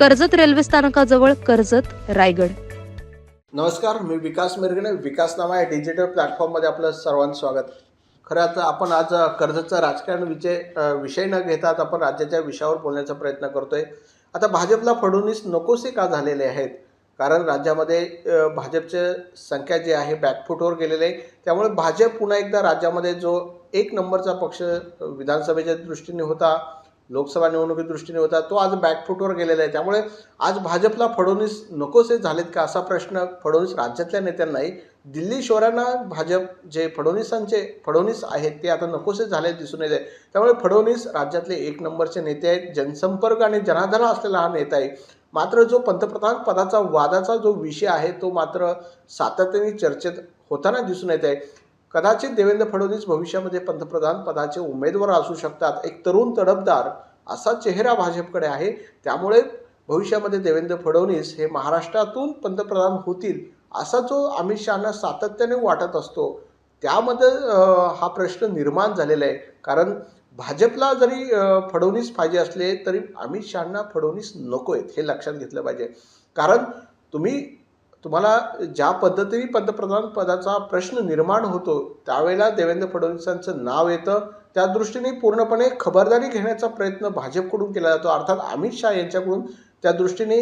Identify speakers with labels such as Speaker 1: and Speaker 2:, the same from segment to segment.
Speaker 1: Karjat railway स्थानकाजवळ कर्जत रायगड.
Speaker 2: नमस्कार मी विकास मिरगणे विकास नामा या डिजिटल प्लॅटफॉर्ममध्ये आपलं सर्वांचं स्वागत. खरं आपण आज अ, कर्जतचा राजकारण विषय विषय न घेता आज आपण राज्याच्या विषयावर बोलण्याचा प्रयत्न करतोय. आता भाजपला फडणवीस नकोसे का झालेले आहेत? कारण राज्यामध्ये भाजपचे संख्या जी आहे बॅकफुटवर गेलेले आहे. त्यामुळे भाजप पुन्हा एकदा राज्यामध्ये जो एक नंबरचा पक्ष विधानसभेच्या दृष्टीने होता लोकसभा निवडणुकी दृष्टीने होता तो आज बॅकफुटवर गेलेला आहे. त्यामुळे आज भाजपला फडणवीस नकोसे झालेत का असा प्रश्न फडणवीस राज्यातल्या नेत्यांनाही दिल्ली शहरांना भाजप जे फडणवीसांचे फडणवीस आहेत ते आता नकोसे झाले दिसून येत आहे त्यामुळे फडणवीस राज्यातले एक नंबरचे नेते आहेत. जनसंपर्क आणि जनाधार असलेला हा नेता आहे. मात्र जो पंतप्रधान पदाचा वादाचा जो विषय आहे तो मात्र सातत्याने चर्चेत होताना दिसून येत आहे. कदाचित देवेंद्र फडणवीस भविष्यामध्ये पंतप्रधान पदाचे उमेदवार असू शकतात. एक तरुण तडफदार असा चेहरा भाजपकडे आहे. त्यामुळे भविष्यामध्ये देवेंद्र फडणवीस हे महाराष्ट्रातून पंतप्रधान होतील असा जो अमित शहाना सातत्याने वाटत असतो त्यामध्ये हा प्रश्न निर्माण झालेला आहे. कारण भाजपला जरी फडणवीस पाहिजे असले तरी अमित शहाना फडणवीस नको आहेत हे लक्षात घेतलं पाहिजे. कारण तुम्ही तुम्हाला ज्या पद्धतीने पंतप्रधान पदाचा प्रश्न निर्माण होतो त्यावेळेला देवेंद्र फडणवीसांचं नाव येतं. त्या दृष्टीने पूर्णपणे खबरदारी घेण्याचा प्रयत्न भाजपकडून केला जातो. अर्थात अमित शहा यांच्याकडून त्या दृष्टीने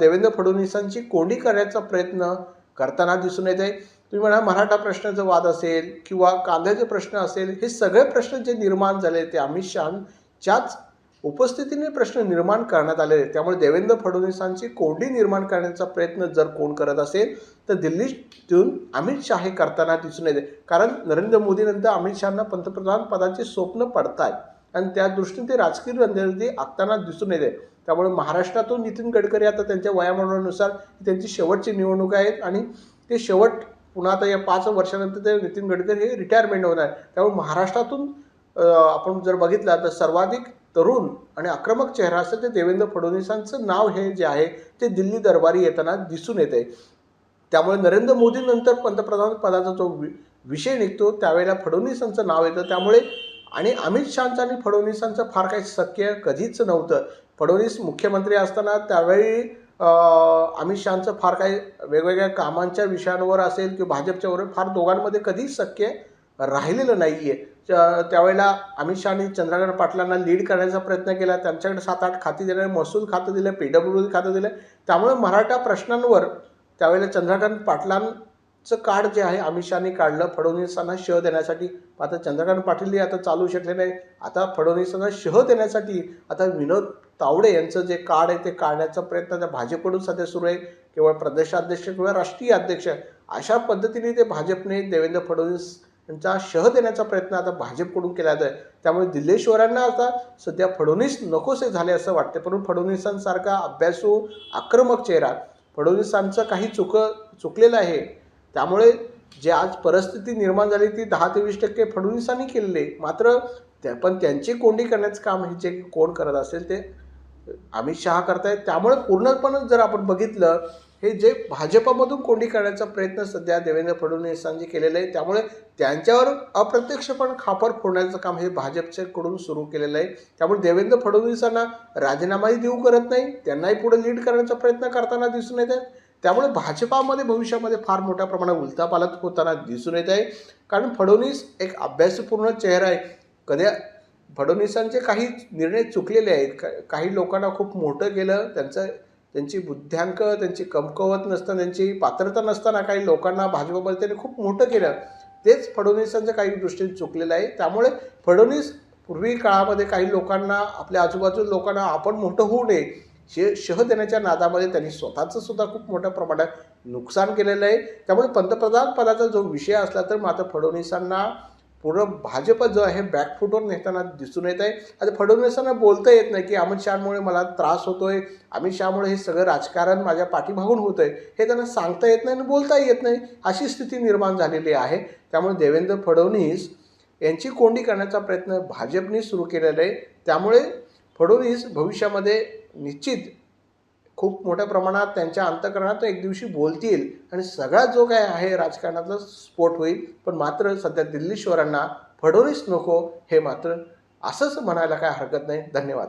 Speaker 2: देवेंद्र फडणवीसांची कोंडी करण्याचा प्रयत्न करताना दिसून येत आहे. तुम्ही म्हणा मराठा प्रश्नाचा वाद असेल किंवा कांद्याचे प्रश्न असेल हे सगळे प्रश्न जे निर्माण झाले ते अमित शहाच्याच उपस्थितीने प्रश्न निर्माण करण्यात आलेले आहेत. त्यामुळे देवेंद्र फडणवीसांची कोंडी निर्माण करण्याचा प्रयत्न जर कोण करत असेल तर दिल्लीतून अमित शहा हे करताना दिसून येते कारण नरेंद्र मोदीनंतर अमित शहाना पंतप्रधान पदाचे स्वप्न पडतायत आणि त्या दृष्टीने ते राजकीय रणनीती आखताना दिसून येते त्यामुळे महाराष्ट्रातून नितीन गडकरी आता त्यांच्या वयामानानुसार त्यांची शेवटची निवडणूक आहेत आणि ते शेवट पुन्हा आता या पाच वर्षानंतर ते नितीन गडकरी हे रिटायरमेंट होणार आहे. त्यामुळे महाराष्ट्रातून आपण जर बघितलं तर सर्वाधिक तरुण आणि आक्रमक चेहरा असेल ते देवेंद्र फडणवीसांचं नाव हे जे आहे ते दिल्ली दरबारी येताना दिसून येते. त्यामुळे नरेंद्र मोदीनंतर पंतप्रधान पदाचा जो वि विषय निघतो त्यावेळेला फडणवीसांचं नाव येतं. त्यामुळे आणि अमित शहाचं आणि फडणवीसांचं फार काही शक्य कधीच नव्हतं. फडणवीस मुख्यमंत्री असताना त्यावेळी अमित शहाचं फार काही वेगवेगळ्या कामांच्या विषयांवर असेल किंवा भाजपच्यावर फार दोघांमध्ये कधीच शक्य राहिलेलं नाही आहे त्यावेळेला अमित शहानी चंद्रकांत पाटलांना लीड करण्याचा प्रयत्न केला. त्यांच्याकडे सात आठ खाती दिले महसूल खातं दिलं पी डब्ल्यू खातं दिलं. त्यामुळे मराठा प्रश्नांवर त्यावेळेला चंद्रकांत पाटलांचं कार्ड जे आहे अमित शहानी काढलं. फडणवीसांना शह देण्यासाठी. आता चंद्रकांत पाटीलही आता चालू शकले नाही. आता फडणवीसांना शह देण्यासाठी आता विनोद तावडे यांचं जे कार्ड आहे ते काढण्याचा प्रयत्न त्या भाजपकडून सध्या सुरू आहे. केवळ प्रदेशाध्यक्ष किंवा राष्ट्रीय अध्यक्ष अशा पद्धतीने ते भाजपने देवेंद्र फडणवीस त्यांचा शह देण्याचा प्रयत्न आता भाजपकडून केला जात आहे त्यामुळे दिल्लेश्वरांना आता सध्या फडणवीस नकोसे झाले असं वाटते परंतु फडणवीसांसारखा अभ्यासू आक्रमक चेहरा फडणवीसांचं काही चुक चुकलेलं आहे. त्यामुळे जे आज परिस्थिती निर्माण झाली ती दहा ते वीस टक्के फडणवीसांनी केलेली मात्र त्या पण त्यांची कोंडी करण्याचं काम हे जे कोण करत असेल ते अमित शहा करतायत. त्यामुळे पूर्णपणे जर आपण बघितलं हे जे भाजपमधून कोंडी करण्याचा प्रयत्न सध्या देवेंद्र फडणवीसांनी केलेला आहे त्यामुळे त्यांच्यावर अप्रत्यक्षपण खापर फोडण्याचं काम हे भाजपच्याकडून सुरू केलेलं आहे. त्यामुळे देवेंद्र फडणवीसांना राजीनामाही देऊ करत नाही त्यांनाही पुढे लीड करण्याचा प्रयत्न करताना दिसून येत आहे. त्यामुळे भाजपामध्ये भविष्यामध्ये फार मोठ्या प्रमाणात उलथापालत होताना दिसून येत आहे. कारण फडणवीस एक अभ्यासपूर्ण चेहरा आहे. कधी फडणवीसांचे काही निर्णय चुकलेले आहेत. का काही लोकांना खूप मोठं केलं. त्यांचं त्यांची बुद्ध्यांक त्यांची कमकवत नसताना त्यांची पात्रता नसताना काही लोकांना भाजपमध्ये त्यांनी खूप मोठं केलं. तेच फडणवीसांच्या काही दृष्टीने चुकलेलं आहे. त्यामुळे फडणवीस पूर्वी काळामध्ये काही लोकांना आपल्या आजूबाजू लोकांना आपण मोठं होऊ नये शे शह देण्याच्या नादामध्ये त्यांनी स्वतःचं सुद्धा खूप मोठ्या प्रमाणात नुकसान केलेलं आहे. त्यामुळे पंतप्रधान पदाचा जो विषय असला तर मात्र फडणवीसांना पूर्ण भाजप जो आहे बॅकफुटवर नेताना दिसून येत आहे. आता फडणवीसांना बोलता येत नाही की अमित शहामुळे मला त्रास होतोय. अमित शहामुळे हे सगळं राजकारण माझ्या पाठीमागून आहे हे त्यांना सांगता येत नाही आणि बोलता येत नाही. अशी स्थिती निर्माण झालेली आहे. त्यामुळे देवेंद्र फडणवीस यांची कोंडी करण्याचा प्रयत्न भाजपने सुरू केलेला आहे. त्यामुळे फडणवीस भविष्यामध्ये निश्चित खूप मोठ्या प्रमाणात त्यांच्या अंतकरणात एक दिवशी बोलतील आणि सगळा जो काय आहे राजकारणातला स्फोट होईल. पण मात्र सध्या दिल्लीश्वरांना फडणवीस नको हे मात्र असंच म्हणायला काय हरकत नाही. धन्यवाद.